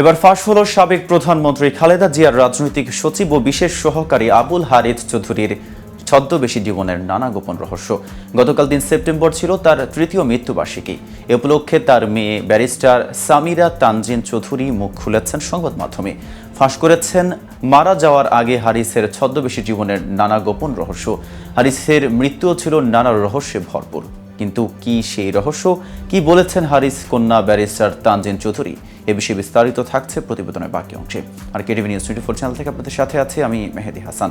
এবার ফাঁস হল সাবেক প্রধানমন্ত্রী খালেদা জিয়ার রাজনৈতিক সচিব ও বিশেষ সহকারী আবুল হারিদ চৌধুরীর ছদ্মবেশী জীবনের নানা গোপন রহস্য। গতকাল দিন সেপ্টেম্বর ছিল তার তৃতীয় মৃত্যুবার্ষিকী। এ উপলক্ষে তার মেয়ে ব্যারিস্টার সামিরা তানজিন চৌধুরী মুখ খুলেছেন সংবাদ মাধ্যমে। ফাঁস করেছেন মারা যাওয়ার আগে হারিসের ছদ্মবেশী জীবনের নানা গোপন রহস্য। হারিসের মৃত্যুও ছিল নানা রহস্যে ভরপুর। কিন্তু কি সেই রহস্য? কি বলেছেন হারিস কন্যা ব্যারিস্টার তানজিন চৌধুরী? এ বিষয়ে বিস্তারিত থাকছে প্রতিবেদনের বাকি অংশে। আর KTV news twenty four channel থেকে আপনাদের সাথে আছে আমি মেহেদি হাসান।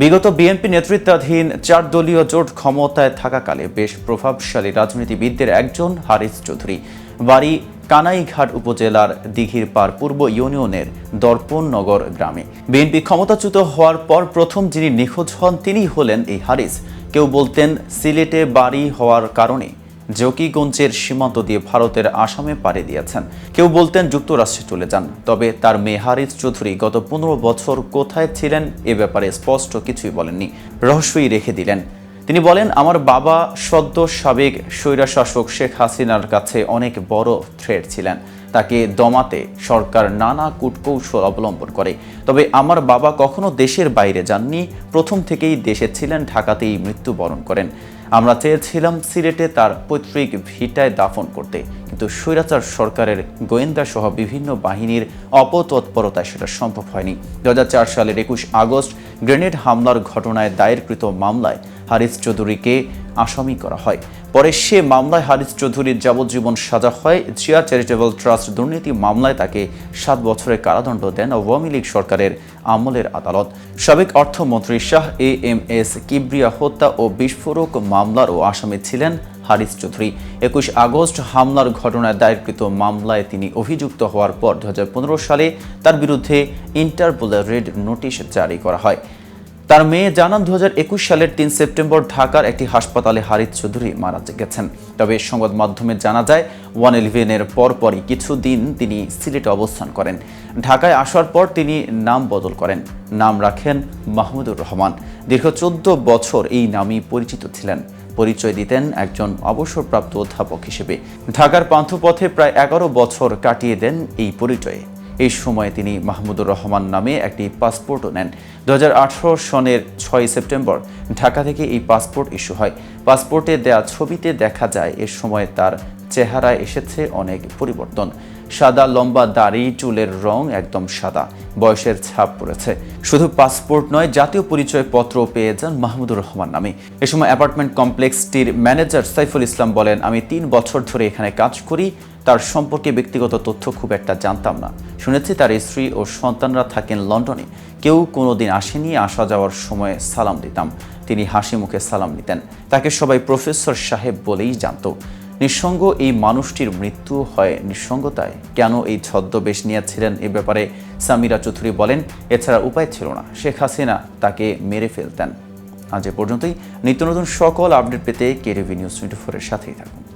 বিগত বিএনপি নেতৃত্বাধীন চার দলীয় জোট ক্ষমতায় থাকাকালে বেশ প্রভাবশালী রাজনীতিবিদদের একজন হারিস চৌধুরী। বাড়ি কানাইঘাট উপজেলার দিঘির পার পূর্ব ইউনিয়নের দর্পণনগর গ্রামে। বিএনপি ক্ষমতাচ্যুত হওয়ার পর প্রথম যিনি নিখোঁজ হন তিনি হলেন এই হারিস। কেউ বলতেন, সিলেটে বাড়ি হওয়ার কারণে জকিগঞ্জের সীমান্ত দিয়ে ভারতের আসামে পাড়ি দিয়েছেন। কেউ বলতেন, যুক্তরাষ্ট্রে চলে যান। তবে তার মেয়ে হারিস চৌধুরী গত পনেরো বছর কোথায় ছিলেন এ ব্যাপারে স্পষ্ট কিছুই বলেননি। রহস্যই রেখে দিলেন। তিনি বলেন, আমার বাবা সদ্য সাবেক স্বৈরাশাসক শেখ হাসিনার কাছে অনেক বড় থ্রেড ছিলেন। তাকে দমাতে সরকার নানা কূটকৌশল অবলম্বন করে। তবে আমার বাবা কখনো দেশের বাইরে যাননি। প্রথম থেকেই দেশে ছিলেন, ঢাকাতেই মৃত্যুবরণ করেন। আমরা চেয়েছিলাম সিলেটে তার পৈতৃক ভিটায় দাফন করতে। কিন্তু স্বৈরাচার সরকারের গোয়েন্দা সহ বিভিন্ন বাহিনীর অপতৎপরতায় সেটা সম্ভব হয়নি। দু সালের একুশ আগস্ট গ্রেনেড হামলার ঘটনায় দায়েরকৃত মামলায় হারিস চৌধুরীকে আসামি করা হয়। পরে সে মামলায় হারিস চৌধুরীর যাবজ্জীবন সাজা হয়। জিয়া চ্যারিটেবল ট্রাস্ট দুর্নীতি মামলায় তাকে সাত বছরের কারাদণ্ড দেন আওয়ামী লীগ সরকারের আমলের আদালত। সাবেক অর্থমন্ত্রী Shah A M S Kibria হত্যা ও বিস্ফোরক মামলারও আসামি ছিলেন হারিস চৌধুরী। একুশ আগস্ট হামলার ঘটনায় দায়েরকৃত মামলায় তিনি অভিযুক্ত হওয়ার পর দু হাজার পনেরো সালে তার বিরুদ্ধে ইন্টারপোলের রেড নোটিশ জারি করা হয়। তার মেয়ে জানান দু হাজার একুশ সালের তিন সেপ্টেম্বর ঢাকার একটি হাসপাতালে হারিত চৌধুরী মারা গেছেন। তবে সংবাদ মাধ্যমে জানা যায়, ওয়ান ইলেভেনের পরপরই কিছুদিন তিনি সিলেটে অবস্থান করেন। ঢাকায় আসার পর তিনি নাম বদল করেন। নাম রাখেন মাহমুদুর রহমান। দীর্ঘ চোদ্দ বছর এই নামই পরিচিত ছিলেন। পরিচয় দিতেন একজন অবসরপ্রাপ্ত অধ্যাপক হিসেবে। ঢাকার পান্থপথে প্রায় এগারো বছর কাটিয়ে দেন এই পরিচয়ে। এই সময়ে তিনি মাহমুদুর রহমান নামে একটি পাসপোর্টও নেন। দু সনের ছয় সেপ্টেম্বর ঢাকা থেকে এই পাসপোর্ট ইস্যু হয়। পাসপোর্টে দেয়া ছবিতে দেখা যায়, এ সময় তার চেহারায় এসেছে অনেক পরিবর্তন। সাদা লম্বা দাড়ি, চুলের রং একদম সাদা, বয়সের ছাপ পড়েছে। শুধু পাসপোর্ট নয়, জাতীয় পরিচয় পত্র পেয়ে যান মাহমুদুর রহমান নামে। এ সময় অ্যাপার্টমেন্ট কমপ্লেক্সটির ম্যানেজার সাইফুল ইসলাম বলেন, আমি তিন বছর ধরে এখানে কাজ করি, তার সম্পর্কে ব্যক্তিগত তথ্য খুব একটা জানতাম না। শুনেছি তার স্ত্রী ও সন্তানরা থাকেন লন্ডনে। কেউ কোনোদিন আসেনি, আসা যাওয়ার সময় সালাম দিতাম। তিনি হাসি মুখে সালাম নিতেন। তাকে সবাই প্রফেসর সাহেব বলেই জানত। নিঃসঙ্গ এই মানুষটির মৃত্যু হয় নিঃসঙ্গতায়। কেন এই ছদ্মবেশ নিয়েছিলেন এ ব্যাপারে সামিরা চৌধুরী বলেন, এছাড়া উপায় ছিল না। শেখ হাসিনা তাকে মেরে ফেলতেন। আজ এ পর্যন্তই। নিত্য নতুন সকল আপডেট পেতে কেটিভি নিউজ টোয়েন্টি ফোরের সাথেই থাকুন।